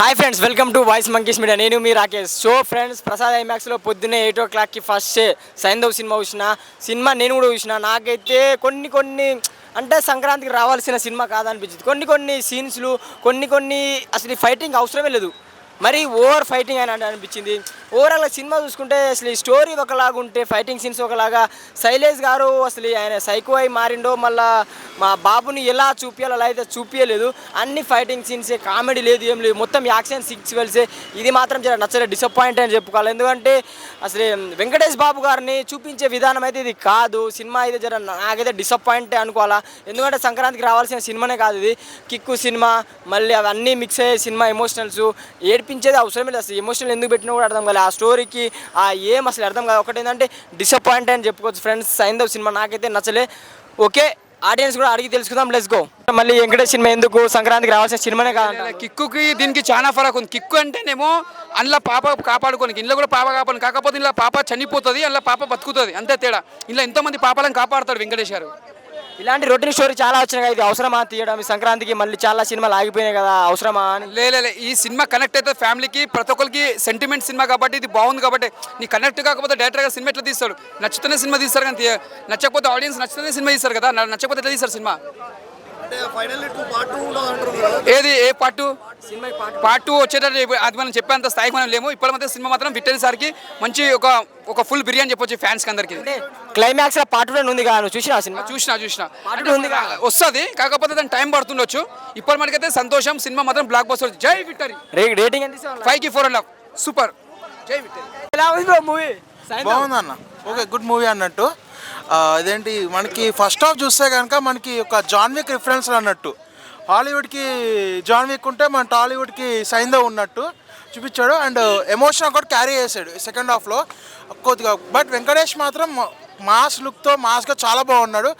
Hi friends welcome to voice monkeys media నేను మీ Rakesh. So friends Prasad ఐమాక్స్లో పొద్దున్నే ఎయిట్ ఓ క్లాక్కి ఫస్ట్ సైంధవ్ సినిమా చూసిన. సినిమా నేను కూడా చూసిన. నాకైతే కొన్ని కొన్ని అంటే సంక్రాంతికి రావాల్సిన సినిమా కాదనిపించింది. కొన్ని కొన్ని సీన్స్లు కొన్ని కొన్ని అసలు ఫైటింగ్ అవసరమే లేదు. మరి ఓవర్ ఫైటింగ్ అని అనిపించింది. ఓవరాల్ సినిమా చూసుకుంటే అసలు ఈ స్టోరీ ఒకలాగా ఉంటే ఫైటింగ్ సీన్స్ ఒకలాగా శైలేష్ గారు అసలు ఆయన సైకో అయి మారిండో మళ్ళా మా బాబుని ఎలా చూపించాలో అలా అయితే చూపించలేదు అన్ని ఫైటింగ్ సీన్సే కామెడీ లేదు ఏం లేదు. మొత్తం యాక్షన్ సీక్వెల్సే ఇది మాత్రం చాలా నచ్చలేదు డిసప్పాయింట్ అని చెప్పుకోవాలి. ఎందుకంటే అసలు వెంకటేష్ బాబు గారిని చూపించే విధానం అయితే ఇది కాదు. సినిమా అయితే జర నాకైతే డిసప్పాయింట్ అనుకోవాలా. ఎందుకంటే సంక్రాంతికి రావాల్సిన సినిమానే కాదు ఇది. కిక్కు సినిమా మళ్ళీ అవన్నీ మిక్స్ అయ్యే సినిమా ఎమోషనల్స్ ఏడిపించేది అవసరమే లేదు అసలు. ఎమోషనల్ ఎందుకు పెట్టినా కూడా అర్థం కాలేదు ఆ స్టోరీకి ఆ ఏం అసలు అర్థం కాదు. ఒకటి ఏంటంటే డిసప్పాయింట్ అని చెప్పుకోవచ్చు ఫ్రెండ్స్ సైందవ్ సినిమా నాకైతే నచ్చలే. ఓకే ఆడియన్స్ కూడా అడిగి తెలుసుకుందాం. లెస్ గో మళ్ళీ వెంకటేష్ సినిమా ఎందుకు? సంక్రాంతికి రావాల్సిన సినిమానే కాదు కిక్కుకి దీనికి చాలా ఫరక్ ఉంది. కిక్కు అంటేనేమో అందులో పాప కాపాడుకోనికి ఇంట్లో కూడా పాప కాపాడు కాకపోతే ఇలా పాప చనిపోతుంది అందులో పాప బతుకుతుంది. అంతే తేడా. ఇలా ఎంతోమంది పాపాలను కాపాడుతాడు వెంకటేష్ గారు. ఇలాంటి రొటీన్ స్టోరీ చాలా వచ్చినాయి ఇది అవసరమా తీయడం? ఈ సంక్రాంతికి మళ్ళీ చాలా సినిమాలు ఆగిపోయినాయి కదా. అవసరమా అని. ఈ సినిమా కనెక్ట్ అయితే ఫ్యామిలీకి ప్రతి ఒక్కరికి సెంటిమెంట్ సినిమా కాబట్టి ఇది బాగుంది కాబట్టి నీ కనెక్ట్ కాకపోతే డైరెక్టర్ గారు సినిమా ఎట్లా తీస్తాడు? నచ్చుతూనే సినిమా తీస్తారు కానీ తీయ- నచ్చకపోతే ఆడియన్స్ నచ్చుతూనే సినిమా తీస్తారు కదా. నచ్చకపోతే ఎట్లా తీస్తారు సినిమా? ఏది? ఏ పార్ట్ పార్ట్ టూ. వచ్చేటట్టు ఇప్పు- అది మనం చెప్పేంత స్థాయికి మనం లేము. ఇప్పుడు మాత్రం సినిమా మాత్రం విక్టరీ సార్కి మంచి ఒక ఒక ఫుల్ బిర్యానీ చెప్పొచ్చు ఫ్యాన్స్ అందరికి. క్లైమాక్స్లో పార్ట్ టూ ఉంది కదా నువ్వు చూసిన సినిమా? చూసిన చూసిన. వస్తుంది. కాకపోతే దాని టైం పడుతుండొచ్చు. ఇప్పటి మనకైతే సంతోషం. సినిమా మాత్రం బ్లాక్ బస్టర్ జై విక్టరీ. రే- రేటింగ్ ఫైవ్కి ఫోర్ అండ్ హాఫ్ సూపర్. జై విక్టరీ. ఎలా ఉంది బ్రో మూవీ బాగుంది అన్న ఓకే గుడ్ మూవీ అన్నట్టు. ఇదేంటి మనకి ఫస్ట్ హాఫ్ చూస్తే కనుక మనకి ఒక జాన్విక్ రిఫరెన్స్ అన్నట్టు. హాలీవుడ్కి జాన్ విక్ ఉంటే మన టాలీవుడ్కి సైందవ్ ఉన్నట్టు చూపించాడు. అండ్ ఎమోషన్ కూడా క్యారీ చేశాడు సెకండ్ హాఫ్లో కొద్దిగా బట్ వెంకటేష్ మాత్రం మాస్ లుక్తో మాస్గా చాలా బాగున్నాడు.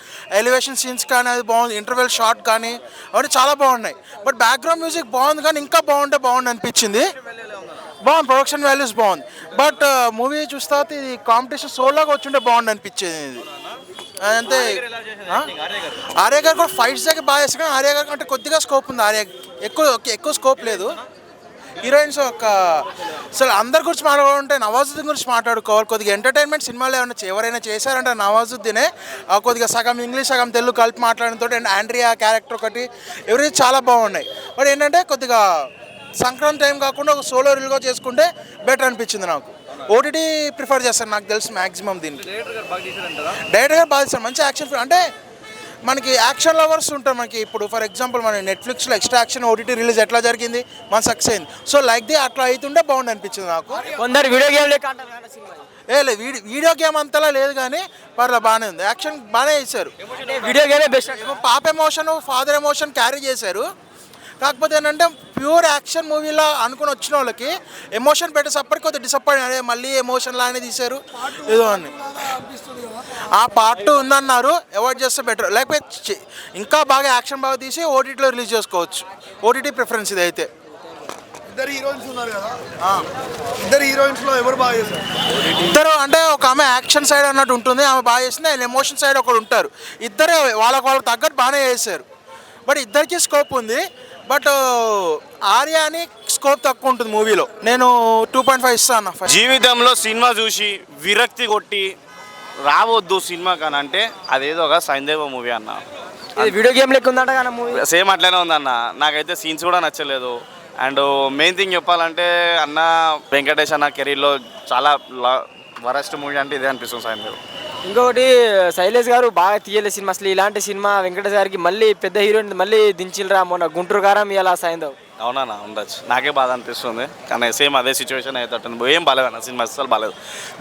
ఎలివేషన్ సీన్స్ కానీ అది బాగుంది. ఇంటర్వెల్ షాట్ కానీ అవన్నీ చాలా బాగున్నాయి. బట్ బ్యాక్గ్రౌండ్ మ్యూజిక్ బాగుంది కానీ ఇంకా బాగుంటే బాగుంది అనిపించింది. బాగుంది ప్రొడక్షన్ వాల్యూస్ బాగుంది. బట్ మూవీ చూస్తే ఇది కాంపిటీషన్ సోలోగా వచ్చుంటే బాగుంది అనిపించేది. ఇది అంతే ఆ? ఆర్య గారు. కూడా ఫైట్స్ దగ్గర బాగా చేస్తారు కానీ ఆర్య గారు అంటే కొద్దిగా స్కోప్ ఉంది. ఆర్య ఎక్కువ ఎక్కువ స్కోప్ లేదు. హీరోయిన్స్ ఒక అసలు అందరి గురించి మాట్లాడుకుంటే నవాజుద్దీన్ గురించి మాట్లాడుకోవాలి. కొద్దిగా ఎంటర్టైన్మెంట్ సినిమాలు ఏమైనా ఎవరైనా చేశారంటే నవాజుద్దీనే కొద్దిగా సగం ఇంగ్లీష్ సగం తెలుగు కలిపి మాట్లాడడంతో అండ్ ఆండ్రియా క్యారెక్టర్ ఒకటి ఎవరి చాలా బాగున్నాయి. బట్ ఏంటంటే కొద్దిగా సంక్రాంతి టైం కాకుండా ఒక సోలో రీల్గా చేసుకుంటే బెటర్ అనిపించింది నాకు. ఓటీటీ ప్రిఫర్ చేస్తాను నాకు తెలుసు మ్యాక్సిమం దీనికి. డైరెక్టర్ గారు బాగా చేస్తారు మంచి యాక్షన్ ఫిల్మ్ అంటే మనకి యాక్షన్ లవర్స్ ఉంటారు మనకి. ఇప్పుడు ఫర్ ఎగ్జాంపుల్ మన నెట్ఫ్లిక్స్లో ఎక్స్ట్రా యాక్షన్ ఓటీటీ రిలీజ్ ఎట్లా జరిగింది? మన సక్సెస్ అయింది. సో లైక్ ది అట్లా అవుతుంటే బాగుంది అనిపించింది నాకు. కొందరు వీడియో గేమ్ ఏ లేదు వీడియో వీడియో గేమ్ అంతలా లేదు కానీ పర్లేదు బాగానే ఉంది. యాక్షన్ బాగానే చేశారు. అంటే వీడియో గేమే బెస్ట్ పాప ఎమోషన్ ఫాదర్ ఎమోషన్ క్యారీ చేశారు. కాకపోతే ఏంటంటే ప్యూర్ యాక్షన్ మూవీలా అనుకుని వచ్చిన వాళ్ళకి ఎమోషన్ పెట్టేసప్పటికి కొద్దిగా డిసప్పాయింట్ అదే మళ్ళీ ఎమోషన్ లానే తీశారు. ఏదో అని. ఆ పార్ట్ ఉందన్నారు. అవాయిడ్ చేస్తే బెటర్ లేకపోతే ఇంకా బాగా యాక్షన్ బాగా తీసి ఓటీటీలో రిలీజ్ చేసుకోవచ్చు. ఓటీటీ ప్రిఫరెన్స్ ఇది అయితే. ఇద్దరు హీరోయిన్స్ ఉన్నారు కదా? ఇద్దరు హీరోయిన్స్లో ఎవరు బాగా చేశారు? ఇద్దరు అంటే ఒక ఆమె యాక్షన్ సైడ్ అన్నట్టు ఉంటుంది ఆమె బాగా చేసింది ఆయన ఎమోషన్ సైడ్ ఒకడు ఉంటారు. ఇద్దరే వాళ్ళకి వాళ్ళకి తగ్గట్టు బాగానే చేశారు. బట్ ఇద్దరికి స్కోప్ ఉంది. బట్ ఆర్య అని స్కోప్ తక్కువ ఉంటుంది మూవీలో. నేను టూ పాయింట్ ఫైవ్ ఇస్తాను జీవితంలో సినిమా చూసి విరక్తి కొట్టి రావద్దు సినిమా కానీ అంటే అదేదో ఒక సైందేవ మూవీ అన్న. ఇది వీడియో గేమ్ లెక్క ఉందంట కదా మూవీ. సేమ్ అట్లనే ఉందన్న. నాకైతే సీన్స్ కూడా నచ్చలేదు. అండ్ మెయిన్ థింగ్ చెప్పాలంటే అన్న వెంకటేష్ అన్న కెరీర్లో చాలా వరస్ట్ మూవీ అంటే ఇదే అనిపిస్తుంది సైందేవ్. ఇంకొకటి శైలేష్ గారు బాగా తీయలే సినిమా. అసలు ఇలాంటి సినిమా వెంకటేష్ గారికి మళ్ళీ పెద్ద హీరోయిన్ మళ్ళీ దించిల్రా మొన్న గుంటూరు గారం ఇలా సాయంత్రం? అవునా ఉండొచ్చు. నాకే బాధ అనిపిస్తుంది. కానీ సేమ్ అదే సిచ్యువేషన్ అయితే ఏం బాగాలేదు అన్న సినిమా అస్సలు బాగాలేదు.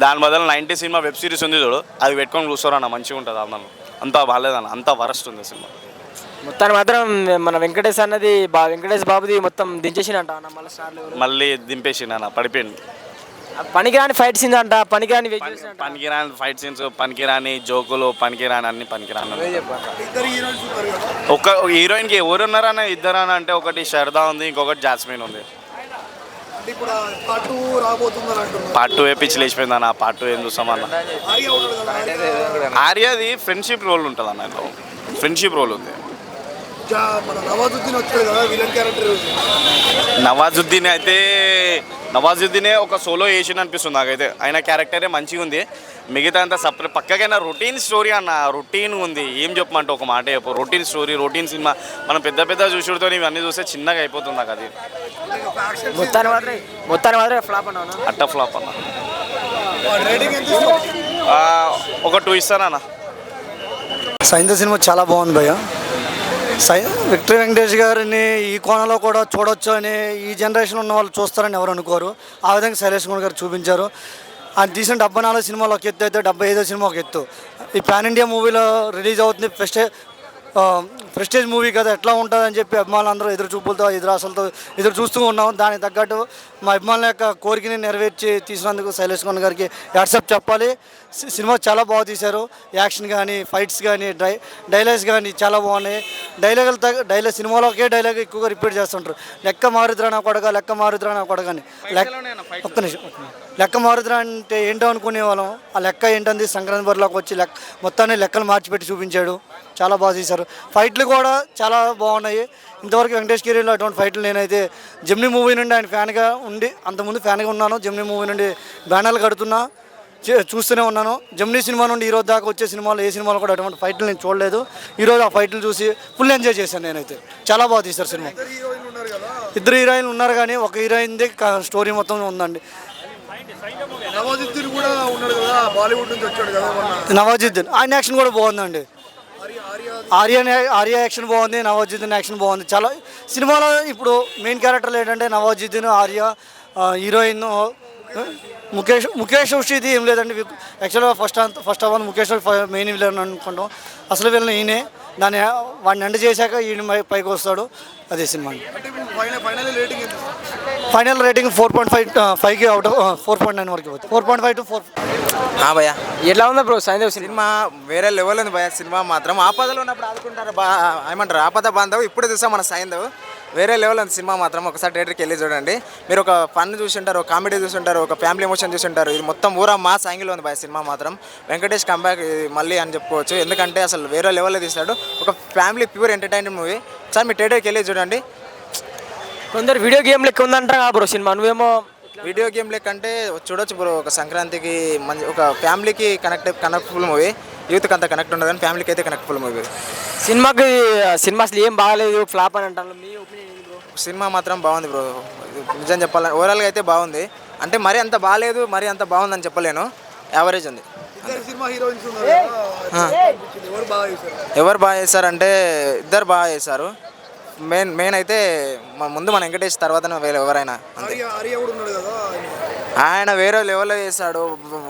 దాని బదులు నైంటీ సినిమా వెబ్ సిరీస్ ఉంది చూడు అది పెట్టుకొని చూస్తారన్న మంచిగా ఉంటుంది అన్న అంత బాగాలేదన్న అంత వరస్ట్ ఉంది సినిమా. మొత్తాన్ని మాత్రం మన వెంకటేష్ అన్నది బా వెంకటేష్ బాబుది మొత్తం దించేసినంట అన్న మళ్ళీ స్టార్లు మళ్ళీ దింపేసి నాన్న పడిపోయింది పనికిరాని ఫైట్ సీన్స్ అంట పనికిరాని వెజ్ పనికిరాని ఫైట్ సీన్స్ పనికిరాని జోకులు పనికిరాని అన్ని పనికిరాని ఒక హీరోయిన్కి ఎవరు ఉన్నారని ఇద్దరు అని అంటే ఒకటి శరదా ఉంది ఇంకొకటి జాస్మిన్ ఉంది. అంటే ఇప్పుడు పార్ట్ టూ రాబోతుందని అంటున్నారు. పార్ట్ టూ ఏ పిచ్చి లేచిపోయింది అన్న పార్ట్ టూ ఏం చూస్తామన్న ఆర్య ఉన్నాడు కదా ఆర్య? ఆర్యాది ఫ్రెండ్షిప్ రోల్ ఉంటుంది అన్న ఇందులో. ఫ్రెండ్షిప్ రోల్ ఉంది. జా మన నవాజుద్దీన్ వచ్చాడు కదా విలన్ క్యారెక్టర్ నవాజుద్దీన్ అయితే నవాజుద్దీనే ఒక సోలో వేసిన అనిపిస్తుంది నాకైతే. ఆయన క్యారెక్టరే మంచిగా ఉంది. మిగతా అంతా సపరేట్ పక్కకైనా రొటీన్ స్టోరీ అన్న రొటీన్ ఉంది. ఏం చెప్పమంటే ఒక మాట చెప్పు. రొటీన్ స్టోరీ రొటీన్ సినిమా మనం పెద్ద పెద్ద చూసుడుతో ఇవన్నీ చూస్తే చిన్నగా అయిపోతుంది నాకు అది. మొత్తాన్ని మాత్రం మొత్తాన్ని మాత్రం ఫ్లాప్ అన్నా. అట్ట ఫ్లాప్ అన్న. ఒక టూ ఇస్తానన్న సైంద సినిమా చాలా బాగుంది భయ్య. సై విక్టరీ వెంకటేష్ గారిని ఈ కోణంలో కూడా చూడొచ్చు అని ఈ జనరేషన్ ఉన్న వాళ్ళు చూస్తారని ఎవరు అనుకోరు. ఆ విధంగా శైలేష్ కుమార్ గారు చూపించారు. ఆయన తీసిన డెబ్బై నాలుగు సినిమాలు ఒక ఎత్తు అయితే డెబ్బై ఐదో సినిమా ఒక ఎత్తు. ఈ పాన్ ఇండియా మూవీలో రిలీజ్ అవుతుంది ఫెస్టే ప్రెస్టేజ్ మూవీ కదా ఎట్లా ఉంటుంది అని చెప్పి అభిమానులందరూ ఎదురు చూపులతో ఎదురు అసలుతో ఎదురు చూస్తూ ఉన్నాం దానికి తగ్గట్టు మా అభిమానుల యొక్క కోరికని నెరవేర్చి తీసినందుకు శైలేష్ కుమార్ గారికి వాట్సాప్ చెప్పాలి. సినిమా చాలా బాగా తీశారు. యాక్షన్ కానీ ఫైట్స్ కానీ డై డైలాగ్స్ కానీ చాలా బాగున్నాయి. డైలాగులు తగ్గ డైలాగ్ సినిమాలో ఒకే డైలాగ్ ఎక్కువగా రిపీట్ చేస్తుంటారు. లెక్క మారుద్రా నా కొడక లెక్క మారుద్రా నా కొడక అని. లెక్క ఒక్క నిమిషం. లెక్క మారుద్రా అంటే ఏంటో అనుకునే వాళ్ళం. ఆ లెక్క ఏంటంది? సంక్రాంతి బరిలోకి వచ్చి లెక్క మొత్తాన్ని లెక్కలు మార్చిపెట్టి చూపించాడు. చాలా బాగా తీశారు. ఫైట్లు కూడా చాలా బాగున్నాయి. ఇంతవరకు వెంకటేష్ గిరిలో అటువంటి ఫైట్లు నేనైతే జమ్ని మూవీ నుండి ఆయన ఫ్యాన్గా ఉండి అంతకుముందు ఫ్యాన్గా ఉన్నాను. జమ్ని మూవీ నుండి బ్యానర్లు కడుతున్నా. చూస్తూనే ఉన్నాను. జమ్నీ సినిమా నుండి ఈ రోజు దాకా వచ్చే సినిమాలు ఏ సినిమాలు కూడా అటువంటి ఫైట్లు నేను చూడలేదు. ఈరోజు ఆ ఫైట్లు చూసి ఫుల్ ఎంజాయ్ చేశాను నేనైతే. చాలా బాగా తీశారు సినిమా. ఇద్దరు హీరోయిన్లు ఉన్నారు కానీ ఒక హీరోయిన్దే స్టోరీ మొత్తం ఉందండి. నవాజుద్దీన్ కూడా ఉన్నాడు కదా? బాలీవుడ్ నుంచి వచ్చాడు కదా మొన్న. నవాజుద్దీన్. ఆయన యాక్షన్ కూడా బాగుందండి. ఆర్య ఆర్య యాక్షన్ బాగుంది నవాజుద్దీన్ యాక్షన్ బాగుంది. చాలా సినిమాలో ఇప్పుడు మెయిన్ క్యారెక్టర్లు ఏంటంటే నవాజుద్దీన్ ఆర్య హీరోయిన్ ముఖేష్ ముఖేష్ ఇది ఏం లేదండి యాక్చువల్గా ఫస్ట్ అంత ఫస్ట్ అవ్వాలి ముఖేష్ మెయిన్ విలన్ అనుకుంటాం. అసలు వీళ్ళని ఈయనే దాన్ని వాడిని ఎండ్ చేశాక ఈయన పైకి వస్తాడు. అదే cinema final rating four point five ఫైవ్కి అవుట్ ఫోర్ పాయింట్ నైన్ వరకు four point five to four ఆ భయ్య. ఎట్లా ఉందా బ్రో సైంధవ్ సినిమా? సినిమా వేరే లెవెల్ ఉంది భయ్య. సినిమా మాత్రం ఆపదలో ఉన్నప్పుడు ఆదుకుంటారు బా ఏమంటారు? ఆపద బాంధవ్ ఇప్పుడు చూసాం మన సైంధవ్ వేరే లెవెల్ ఉంది సినిమా మాత్రం. ఒకసారి థియేటర్కి వెళ్ళి చూడండి. మీరు ఒక ఫన్ చూసింటారు ఒక కామెడీ చూసుంటారు ఒక ఫ్యామిలీ ఎమోషన్ చూసుంటారు. ఇది మొత్తం ఊరా మా సాంగిలో ఉంది బాయ్ సినిమా మాత్రం. వెంకటేష్ కంబ్యాక్ మళ్ళీ అని చెప్పుకోవచ్చు. ఎందుకంటే అసలు వేరే లెవెల్లో తీస్తాడు. ఒక family pure entertainment movie sir మీ థియేటర్కి వెళ్ళి చూడండి. కొందరు వీడియో గేమ్ లెక్క ఉందంటారా బ్రో సినిమా. నువ్వేమో వీడియో గేమ్ లెక్కంటే చూడొచ్చు బ్రో ఒక సంక్రాంతికి మంచి ఒక ఫ్యామిలీకి కనెక్ట్ కనెక్ట్ఫుల్ మూవీ. యూత్కి అంత కనెక్ట్ ఉండదు కానీ ఫ్యామిలీకి అయితే కనెక్ట్ఫుల్ మూవీ. సినిమాకి సినిమా అసలు ఏం బాగాలేదు ఫ్లాప్ అని అంటారు. మీ ఒపీనియన్ సినిమా మాత్రం బాగుంది బ్రో. నిజం చెప్పాలంటే ఓవరాల్గా అయితే బాగుంది. అంటే మరీ అంత బాగాలేదు మరీ అంత బాగుందని చెప్పలేను. యావరేజ్ ఉంది. ఎవరు బాగా చేశారంటే ఇద్దరు బాగా చేశారు. మెయిన్ మెయిన్ అయితే మన ముందు మన వెంకటేష్ తర్వాత వేరే ఎవరైనా అంతే. ఆయన. వేరే లెవెల్లో చేశాడు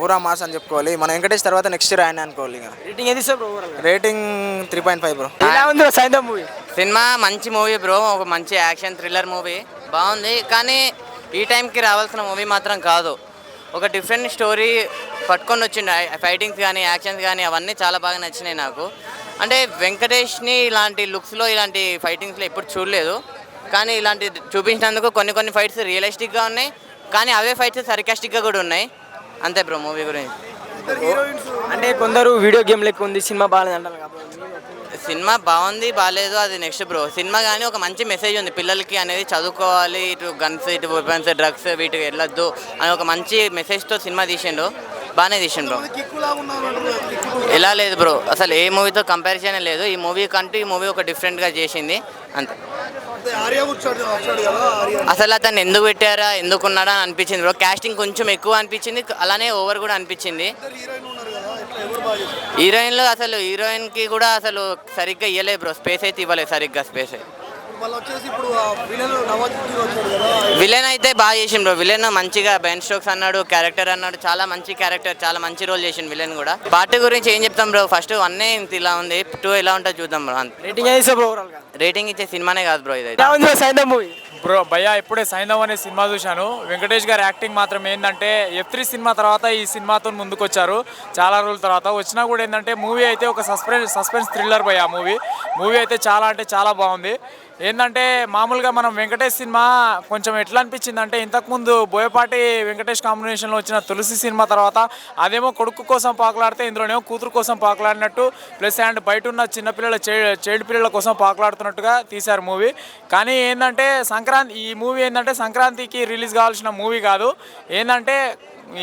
ఊరా మాస్ అని చెప్పుకోవాలి. మన వెంకటేష్ తర్వాత నెక్స్ట్ ఇయర్ ఆయన అనుకోవాలి ఇక. రేటింగ్ ఏది bro rating three point five bro ఎలా ఉంది బ్రో సైంధవ్ మూవీ సినిమా మంచి మూవీ బ్రో ఒక మంచి యాక్షన్ థ్రిల్లర్ మూవీ బాగుంది కానీ ఈ టైంకి రావాల్సిన మూవీ మాత్రం కాదు. ఒక డిఫరెంట్ స్టోరీ పట్టుకొని వచ్చిండు. ఫైటింగ్స్ కానీ యాక్షన్స్ కానీ అవన్నీ చాలా బాగా నచ్చినాయి నాకు. అంటే వెంకటేష్ని ఇలాంటి లుక్స్లో ఇలాంటి ఫైటింగ్స్లో ఎప్పుడు చూడలేదు. కానీ ఇలాంటి చూపించినందుకు కొన్ని కొన్ని ఫైట్స్ రియలిస్టిక్గా ఉన్నాయి. కానీ అవే ఫైట్స్ సరికాస్టిక్గా కూడా ఉన్నాయి. అంతే బ్రో మూవీ గురించి. అంటే కొందరు వీడియో గేమ్ లెక్క ఉంది సినిమా బాగాలేదు అంటారు సినిమా బాగుంది బాగాలేదు అది నెక్స్ట్ బ్రో. సినిమా కానీ ఒక మంచి మెసేజ్ ఉంది పిల్లలకి అనేది చదువుకోవాలి ఇటు గన్స్ ఇటు వెపన్స్ డ్రగ్స్ వీటికి వెళ్ళొద్దు అని ఒక మంచి మెసేజ్తో సినిమా తీసిండు. బాగానే తీసిండు బ్రో. ఎలా లేదు బ్రో అసలు ఏ మూవీతో కంపారిజన్ లేదు. ఈ మూవీ కంటూ ఈ మూవీ ఒక డిఫరెంట్గా చేసింది. అంతే. అసలు అతను ఎందుకు పెట్టారా ఎందుకు ఉన్నాడా అని అనిపించింది బ్రో కాస్టింగ్ కొంచెం ఎక్కువ అనిపించింది అలానే ఓవర్ కూడా అనిపించింది. హీరోయిన్లో అసలు హీరోయిన్కి కూడా అసలు సరిగ్గా ఇవ్వలేదు బ్రో స్పేస్ అయితే ఇవ్వలేదు సరిగ్గా స్పేస్ అయితే మళ్ళీ వచ్చేసి ఇప్పుడు ఆ విలన్ అయితే బాగా చేసిండు బ్రో. విలన్ మంచిగా బెన్ స్టోక్స్ అన్నాడు క్యారెక్టర్ అన్నాడు చాలా మంచి క్యారెక్టర్ చాలా మంచి రోల్ చేసిండు విలన్ కూడా. పార్ట్ గురించి ఏం చెప్తాం బ్రో? ఫస్ట్ వన్ ఇంత ఇలా ఉంది టూ ఎలా ఉంటుందో చూద్దాం బ్రో. రేటింగ్ ఏది ఇస్తారు బ్రో ఓవరాల్గా? రేటింగ్ ఇచ్చే సినిమానే కాదు బ్రో ఇది మూవీ బ్రో భయ్య ఇప్పుడే సైంధవ్ అనే సినిమా చూశాను. వెంకటేష్ గారి యాక్టింగ్ మాత్రం ఏంటంటే ఎఫ్ త్రీ సినిమా తర్వాత ఈ సినిమాతో ముందుకు వచ్చారు చాలా రోజుల తర్వాత. వచ్చినా కూడా ఏంటంటే మూవీ అయితే ఒక సస్పెన్స్ సస్పెన్స్ థ్రిల్లర్ భయ్య ఆ మూవీ మూవీ అయితే చాలా అంటే చాలా బాగుంది. ఏంటంటే మామూలుగా మనం వెంకటేష్ సినిమా కొంచెం ఎట్లా అనిపించింది అంటే ఇంతకుముందు బోయపాటి వెంకటేష్ కాంబినేషన్లో వచ్చిన తులసి సినిమా తర్వాత అదేమో కొడుకు కోసం పాకులాడితే ఇందులోనేమో కూతురు కోసం పాకులాడినట్టు ప్లస్ అండ్ బయట ఉన్న చిన్నపిల్లల చే చేడు పిల్లల కోసం పాకులాడుతున్నట్టుగా తీశారు మూవీ. కానీ ఏంటంటే సంక్రాంతి ఈ మూవీ ఏంటంటే సంక్రాంతికి రిలీజ్ కావాల్సిన మూవీ కాదు. ఏంటంటే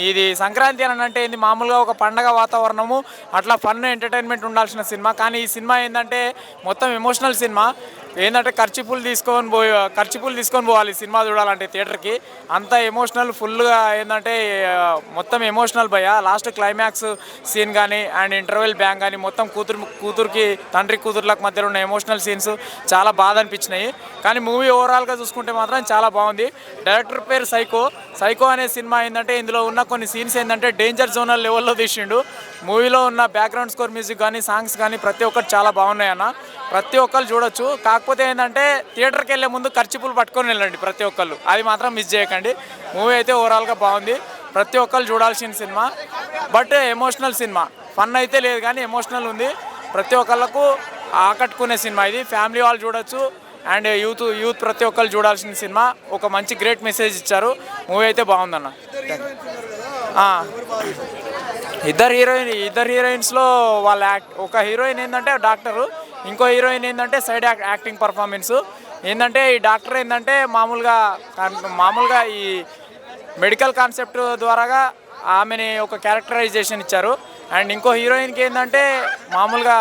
ఇది సంక్రాంతి అని అంటే ఏంది మామూలుగా ఒక పండగ వాతావరణము అట్లా ఫన్ ఎంటర్టైన్మెంట్ ఉండాల్సిన సినిమా. కానీ ఈ సినిమా ఏంటంటే మొత్తం ఎమోషనల్ సినిమా. ఏంటంటే ఖర్చిపులు తీసుకొని పోయి ఖర్చిపులు తీసుకొని పోవాలి సినిమా చూడాలంటే థియేటర్కి. అంత ఎమోషనల్ ఫుల్గా ఏంటంటే మొత్తం ఎమోషనల్ భయ లాస్ట్ క్లైమాక్స్ సీన్ కానీ అండ్ ఇంటర్వెల్ బ్యాంక్ కానీ మొత్తం కూతురు కూతురుకి తండ్రి కూతురులకు మధ్యలో ఉన్న ఎమోషనల్ సీన్స్ చాలా బాధ అనిపించినాయి. కానీ మూవీ ఓవరాల్గా చూసుకుంటే మాత్రం చాలా బాగుంది. డైరెక్టర్ పేరు సైకో సైకో అనే సినిమా ఏంటంటే ఇందులో ఉన్న కొన్ని సీన్స్ ఏంటంటే డేంజర్ జోనల్ లెవెల్లో తీసిండు. మూవీలో ఉన్న బ్యాక్గ్రౌండ్ స్కోర్ మ్యూజిక్ కానీ సాంగ్స్ కానీ ప్రతి ఒక్కటి చాలా బాగున్నాయి అన్న ప్రతి ఒక్కరు చూడొచ్చు. కాకపోతే ఏంటంటే థియేటర్కి వెళ్ళే ముందు ఖర్చుపులు పట్టుకొని వెళ్ళండి ప్రతి ఒక్కళ్ళు. అది మాత్రం మిస్ చేయకండి. మూవీ అయితే ఓవరాల్గా బాగుంది. ప్రతి ఒక్కరు చూడాల్సిన cinema. But emotional cinema. Fun అయితే లేదు కానీ ఎమోషనల్ ఉంది. ప్రతి ఒక్కళ్ళకు ఆకట్టుకునే సినిమా ఇది. ఫ్యామిలీ వాళ్ళు చూడొచ్చు. అండ్ యూత్ యూత్ ప్రతి ఒక్కరు చూడాల్సిన సినిమా. ఒక మంచి గ్రేట్ మెసేజ్ ఇచ్చారు. మూవీ అయితే బాగుందన్న. ఆ. ఇద్దరు హీరోయిన్ ఇద్దరు హీరోయిన్స్లో వాళ్ళ యాక్ట్ ఒక హీరోయిన్ ఏంటంటే డాక్టరు. ఇంకో హీరోయిన్ ఏంటంటే సైడ్ యాక్ యాక్టింగ్ పర్ఫార్మెన్స్. ఏంటంటే ఈ డాక్టర్ ఏంటంటే మామూలుగా మామూలుగా ఈ మెడికల్ కాన్సెప్ట్ ద్వారాగా ఆమెని ఒక క్యారెక్టరైజేషన్ ఇచ్చారు. అండ్ ఇంకో హీరోయిన్కి ఏంటంటే మామూలుగా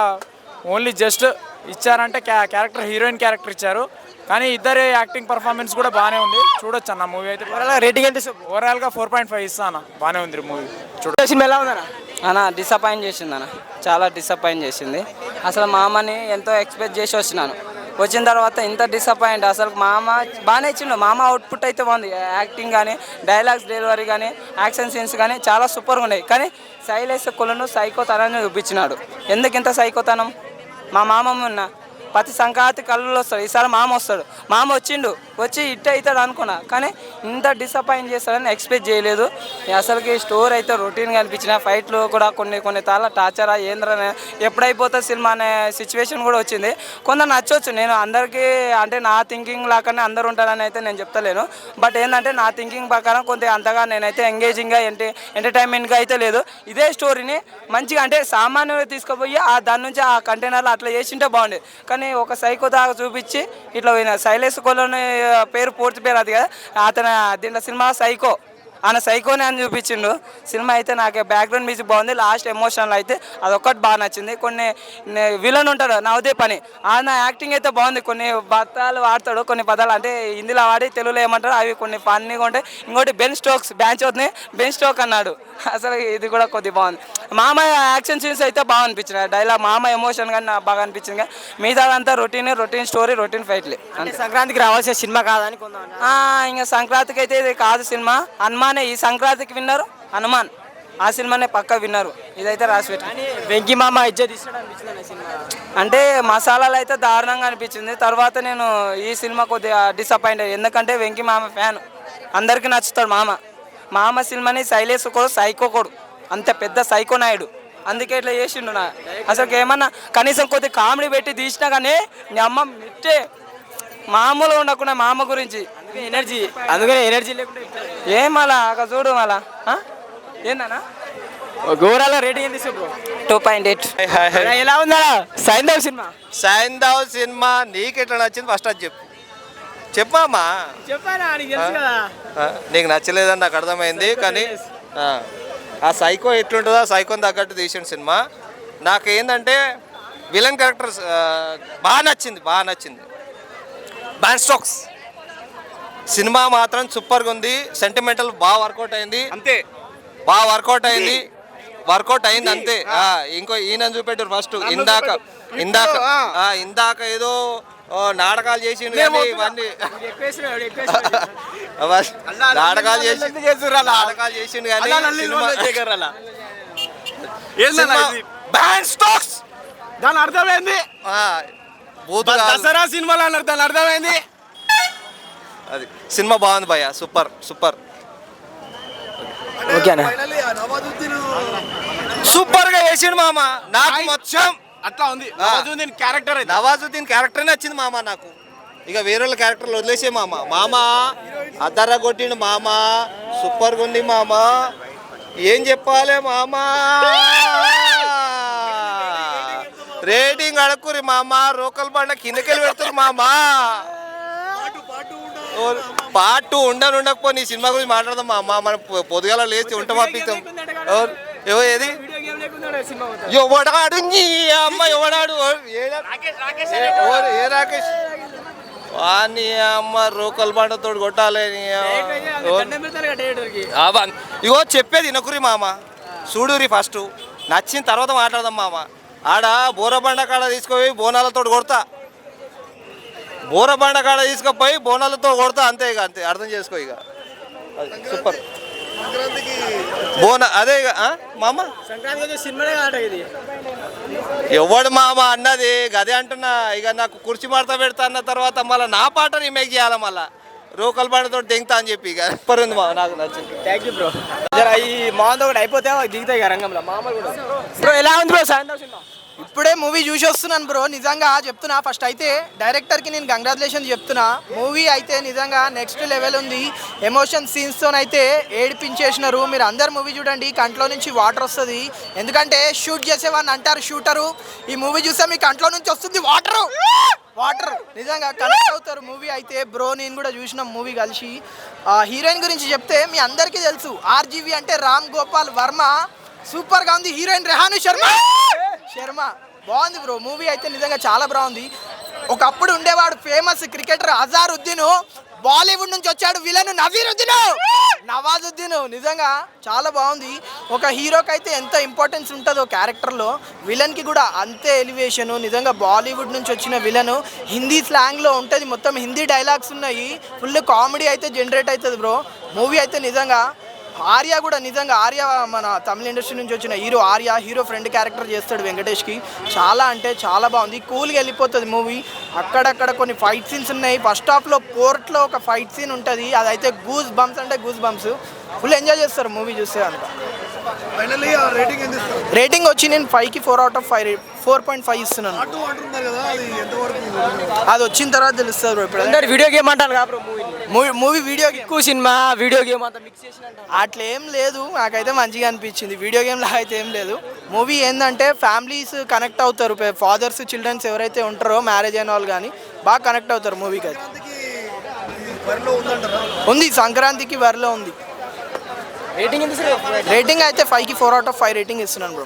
ఓన్లీ జస్ట్ ఇచ్చారంటే క్యా క్యారెక్టర్ హీరోయిన్ క్యారెక్టర్ ఇచ్చారు. కానీ ఇద్దరి యాక్టింగ్ పర్ఫార్మెన్స్ కూడా బాగానే ఉంది. చూడొచ్చు అన్న మూవీ అయితే. రేటింగ్ ఇస్తావు? ఓవరాల్గా ఫోర్ పాయింట్ ఫైవ్ ఇస్తాను? బాగానే ఉంది మూవీ. చూడ సినిమా ఎలా ఉందన్న? అన్న డిసప్పాయింట్ చేసింది అన్న. చాలా డిసప్పాయింట్ చేసింది. అసలు మామని ఎంతో ఎక్స్పెక్ట్ చేసి వచ్చినాను. వచ్చిన తర్వాత ఇంత డిసప్పాయింట్ అసలు మామ బాగానే ఇచ్చిండు. మామ అవుట్పుట్ అయితే బాగుంది. యాక్టింగ్ కానీ డైలాగ్స్ డెలివరీ కానీ యాక్షన్ సీన్స్ కానీ చాలా సూపర్గా ఉన్నాయి. కానీ శైలేశ కులను సైకోతనాన్ని చూపించినాడు. ఎందుకు ఇంత సైకోతనం మా మామమ్మ ఉన్న ప్రతి సంక్రాంతి కళ్ళు వస్తాడు. ఈసారి మామ వస్తాడు. మామ వచ్చిండు. వచ్చి ఇట్ అవుతాడు అనుకున్నా. కానీ ఇంత డిసప్పాయింట్ చేస్తాడని ఎక్స్పెక్ట్ చేయలేదు. అసలుకి స్టోర్ అయితే రొటీన్గా అనిపించిన ఫైట్లు కూడా కొన్ని కొన్ని తాళ్ళ టార్చరా ఏంద్రనే ఎప్పుడైపోతుంది సినిమా అనే సిచ్యువేషన్ కూడా వచ్చింది. కొందరు నచ్చవచ్చు నేను అందరికీ అంటే నా థింకింగ్ లాగానే అందరు ఉంటారని అయితే నేను చెప్తలేను. బట్ ఏంటంటే నా థింకింగ్ ప్రకారం కొంత అంతగా నేనైతే ఎంగేజింగ్గా ఎంటే ఎంటర్టైన్మెంట్గా అయితే లేదు. ఇదే స్టోరీని మంచిగా అంటే సామాన్యంగా తీసుకుపోయి ఆ దాని నుంచి ఆ కంటైనర్లో అట్లా చేసింటే బాగుండేది. కానీ ఒక సైకో దాకా చూపించి ఇట్లా పోయిన. శైలేష్ కొలని పేరు పూర్తి పేరు అది కదా. అతను దీంట్లో సినిమా సైకో. ఆయన సైకోనే అని చూపించిండు. సినిమా అయితే నాకు బ్యాక్గ్రౌండ్ మ్యూజిక్ బాగుంది. లాస్ట్ ఎమోషనల్ అయితే అదొక్కటి బాగా నచ్చింది. కొన్ని విలన్ ఉంటాడు నవదే పని. ఆయన యాక్టింగ్ అయితే బాగుంది. కొన్ని పదాలు వాడతాడు కొన్ని పదాలు అంటే హిందీలో వాడి తెలుగులో ఏమంటారు అవి కొన్ని ఫన్నీగా ఉంటాయి. ఇంకోటి బెన్ స్టోక్స్ బ్యాంచ్ అవుతుంది. బెన్ స్టోక్ అన్నాడు. అసలు ఇది కూడా కొద్ది బాగుంది. మామ యాక్షన్ సీన్స్ అయితే బాగా అనిపించినాయి. డైలాగ్ మామ ఎమోషన్ కానీ నాకు బాగా అనిపించింది. కానీ మిగతాదంతా రొటీన్ రొటీన్ స్టోరీ రొటీన్ ఫైట్లే సంక్రాంతికి రావాల్సిన సినిమా కాదని ఇంకా సంక్రాంతికి అయితే ఇది కాదు సినిమా. హనుమానే ఈ సంక్రాంతికి విన్నారు హనుమాన్. ఆ సినిమానే పక్క విన్నారు. ఇదైతే రాసి పెట్టి కానీ వెంకీ మామ ఇజ్జత్ సినిమా? అంటే మసాలాలు అయితే దారుణంగా అనిపించింది. తర్వాత నేను ఈ సినిమా కొద్దిగా డిసప్పాయింట్ అయ్యి. ఎందుకంటే వెంకీ మామ ఫ్యాన్. అందరికీ నచ్చుతాడు మామ. మామ సినిమాని శైలేష్ కూడా సైకో కొడు అంత పెద్ద సైకో నాయుడు. అందుకే ఇట్లా చేసిండు నా. అసలు ఏమన్నా కనీసం కొద్ది కామెడీ పెట్టి తీసినా కానీ నీ అమ్మ మిట్టే. మామూలుగా ఉండకుండా మా అమ్మ గురించి. ఎనర్జీ. అందుకనే ఎనర్జీ లేకుండా. ఏం మళ్ళా అక్కడ చూడు మళ్ళా? ఏందన్నా? ఓవరాల్ రేటింగ్ ఎంత బ్రో టూ పాయింట్ ఎయిట్. ఎలా ఉందా సైందవ్ సినిమా. సైందావ్ సినిమా నీకు ఎట్లా నచ్చింది? ఫస్ట్ అది చెప్పు. చెప్పమ్మా చెప్పారా నీకు తెలుసు కదా. ఆ, నీకు నచ్చలేదని నాకు అర్థమైంది కానీ ఆ, ఆ సైకో ఎట్లుంటుందో ఆ సైకోని తగ్గట్టు తీసిన సినిమా. నాకు ఏంటంటే విలన్ క్యారెక్టర్ బాగా నచ్చింది బాగా నచ్చింది. బ్యాన్ స్టాక్స్ సినిమా మాత్రం సూపర్గా ఉంది. సెంటిమెంటల్ బాగా వర్కౌట్ అయింది. అంతే. బాగా వర్కౌట్ అయింది. వర్కౌట్ అయింది అంతే. ఇంకో ఈయన చూపెట్టారు ఫస్ట్ ఇందాక ఇందాక ఆ, ఇందాక ఏదో నాటకాలు ఇవన్నీ. అవన్నీ నాటకాలు చేసి నాటకాలు చేసిండు కానీ దాని అర్థమైంది. దసరా సినిమాలు అన్నారు దాని అర్థమైంది అది. సినిమా బాగుంది భయ్య. Super super. సూపర్గా వేసిండు మామ. నాకు మొత్తం అట్లా ఉంది. నవాజుద్దీన్ క్యారెక్టర్ అయితే. నవాజుద్దీన్ క్యారెక్టర్ నచ్చింది మామ నాకు. ఇక వేరే వాళ్ళ క్యారెక్టర్లు వదిలేసే మామ. మామ అద్దర కొట్టిండు మామ. సూపర్గా ఉంది మామ. ఏం చెప్పాలి మామ? రేటింగ్ అడక్కురి మామ. రోకల్ బండ కిందకెళ్ళి పెడుతురు మామ. పార్ట్ టూ ఉండను ఉండకపో నీ సినిమా గురించి మాట్లాడదాం మా అమ్మ మనం పొద్దుగాల లేచి ఉంట పంపిస్తాం ఎవ ఏది? ఎవడాడు నీ అమ్మ ఎవడాడు? ఏ- రాకేష్ వాని అమ్మ రోకల్ బండతో కొట్టాలి ఇగో చెప్పేది ఇనకురి మామ. చూడురి ఫస్ట్. నచ్చిన తర్వాత మాట్లాడదాం మామ. ఆడ బోరబండ కాడ తీసుకుపోయి బోనాలతో కొడతా. బోరబండ కాడ తీసుకుపోయి బోనాలతో కొడతా అంతే ఇక అంతే అర్థం చేసుకో ఇక. అది సూపర్. బోన అదే ఇక? మామ? సంక్రాంతి ఎవడు మామ అన్నది గదే అంటున్నా ఇక నాకు కుర్చీ మడత పెడతా అన్న తర్వాత మళ్ళీ నా పాట రీమేక్ చేయాలి మళ్ళా? రోకల్ బండతో దెంగతా అని చెప్పి ఇక. సూపర్ ఉంది మా నాకు నచ్చింది. థ్యాంక్ యూ బ్రో జర ఈ మోహన్ ఒకటి అయిపోతే దిగుతాయి ఇక రంగంలో మామూలు కూడా. బ్రో ఎలా ఉంది బ్రో సాయంత్రం సినిమా? ఇప్పుడే మూవీ చూసి వస్తున్నాను బ్రో. నిజంగా చెప్తున్నా. ఫస్ట్ అయితే డైరెక్టర్కి నేను కంగ్రాచులేషన్ చెప్తున్నా. మూవీ అయితే నిజంగా నెక్స్ట్ లెవెల్ ఉంది. ఎమోషన్ సీన్స్తోనైతే ఏడిపించేసినారు. మీరు అందరు మూవీ చూడండి. కంట్లో నుంచి వాటర్ వస్తుంది. ఎందుకంటే షూట్ చేసేవాడిని అంటారు షూటరు. ఈ మూవీ చూస్తే మీ కంట్లో నుంచి వస్తుంది వాటరు. వాటర్. నిజంగా కనెక్ట్ అవుతారు మూవీ అయితే. బ్రో నేను కూడా చూసిన మూవీ కలిసి. హీరోయిన్ గురించి చెప్తే మీ అందరికీ తెలుసు. ఆర్జీవి అంటే రామ్ గోపాల్ వర్మ. సూపర్గా ఉంది హీరోయిన్ రెహాను శర్మ. శర్మ బాగుంది బ్రో. మూవీ అయితే నిజంగా చాలా బాగుంది. ఒకప్పుడు ఉండేవాడు ఫేమస్ క్రికెటర్ అజారుద్దీన్ బాలీవుడ్ నుంచి వచ్చాడు విలన్ నవీరుద్దీన్. నవాజుద్దీన్ నిజంగా చాలా బాగుంది. ఒక హీరోకి అయితే ఎంత ఇంపార్టెన్స్ ఉంటుందో క్యారెక్టర్లో విలన్కి కూడా అంతే ఎలివేషన్ నిజంగా బాలీవుడ్ నుంచి వచ్చిన విలన్ హిందీ స్లాంగ్లో ఉంటుంది. మొత్తం హిందీ డైలాగ్స్ ఉన్నాయి. ఫుల్ కామెడీ అయితే జనరేట్ అవుతుంది బ్రో. మూవీ అయితే నిజంగా ఆర్య కూడా నిజంగా ఆర్య మన తమిళ ఇండస్ట్రీ నుంచి వచ్చిన hero Arya hero friend character చేస్తాడు వెంకటేష్కి. చాలా అంటే చాలా బాగుంది. కూల్గా వెళ్ళిపోతుంది మూవీ. అక్కడక్కడ కొన్ని ఫైట్ సీన్స్ ఉన్నాయి. ఫస్ట్ హాఫ్లో పోర్ట్లో ఒక ఫైట్ సీన్ ఉంటుంది. అదైతే గూస్ బంప్స్ అంటే గూస్ బంప్స్ ఫుల్ ఎంజాయ్ చేస్తారు మూవీ చూస్తే అంత రేటింగ్ వచ్చి నేను ఫైవ్కి four out of five four point five ఇస్తున్నాను. అది వచ్చిన తర్వాత తెలుస్తుంది బ్రో ఇప్పుడు. అందరు వీడియో గేమ్ అంటారు కదా bro movie movie video game ఎక్కువ సినిమా వీడియో గేమ్ అంతా మిక్స్ చేసిన అట్లా ఏం లేదు నాకైతే మంచిగా అనిపించింది. వీడియో గేమ్ లాగా అయితే ఏం లేదు. మూవీ ఏంటంటే ఫ్యామిలీస్ కనెక్ట్ అవుతారు. ఫాదర్స్ చిల్డ్రన్స్ ఎవరైతే ఉంటారో మ్యారేజ్ అయిన వాళ్ళు కానీ బాగా కనెక్ట్ అవుతారు మూవీకి అయితే ఉంది సంక్రాంతికి వరలో ఉంది. రేటింగ్ అయితే ఫైవ్కి four out of five rating ఇస్తున్నాను బ్రో